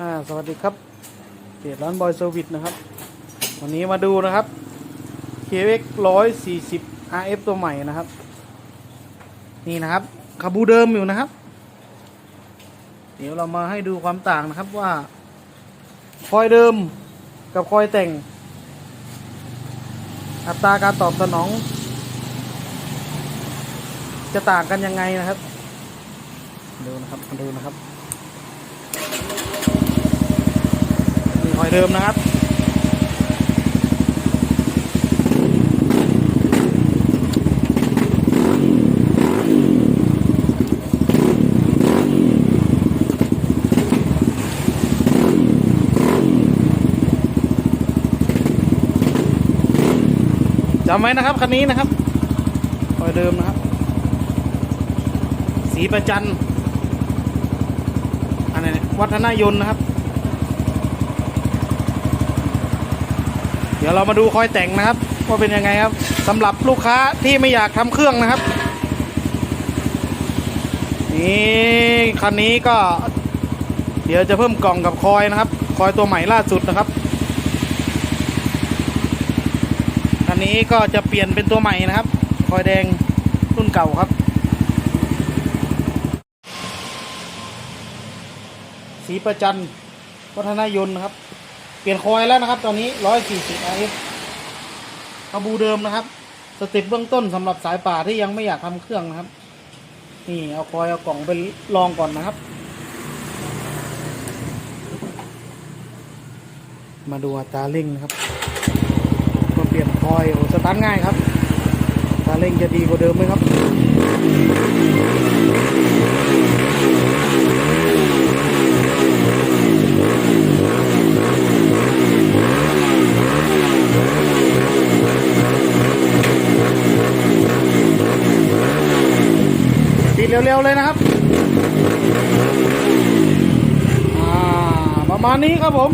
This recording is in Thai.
อ่าสวัสดีครับเพจร้านบอยเซอร์วิสนะครับ วันนี้มาดูนะครับ KX 140 RF ตัวใหม่นะครับ นี่นะครับคาบูเดิมอยู่นะครับ เดี๋ยวเรามาให้ดูความต่างนะครับว่า คอยเดิมกับคอยแต่ง อัตราการตอบสนอง จะต่างกันยังไงนะครับ ดูนะครับมาดูนะครับ นี่คอยเดิมนะครับจำไว้นะครับคันนี้นะครับคอยเดิมนะครับ สีประจันอันนี้วัฒนายนนะครับ ดี๋ยวเรามาดูคอยแต่งนะครับว่าเป็นยังไงครับสำหรับลูกค้าที่ไม่อยากทำเครื่องนะครับนี่คันนี้ก็ เดี๋ยวจะเพิ่มกล่องกับคอยนะครับ คอยตัวใหม่ล่าสุดนะครับคันนี้ก็จะเปลี่ยนเป็นตัวใหม่นะครับ คอยแดงรุ่นเก่าครับ สีประจันวัฒนายนนะครับ เปลี่ยนคอยแล้วนะครับ ตอนนี้ 140 RF กระบูเดิมนะครับสเต็ปเบื้องต้นสำหรับสายป่าที่ยังไม่อยากทำเครื่องนะครับ นี่เอาคอยเอากล่องไปลองก่อนนะครับ มาดูอัตราเร่งนะครับ ก็เปลี่ยนคอยโอ้สตาร์ทง่ายครับอัตราเร่งจะดีกว่าเดิมไหมครับ เร็วๆเลยนะครับอ่าประมาณนี้ครับผม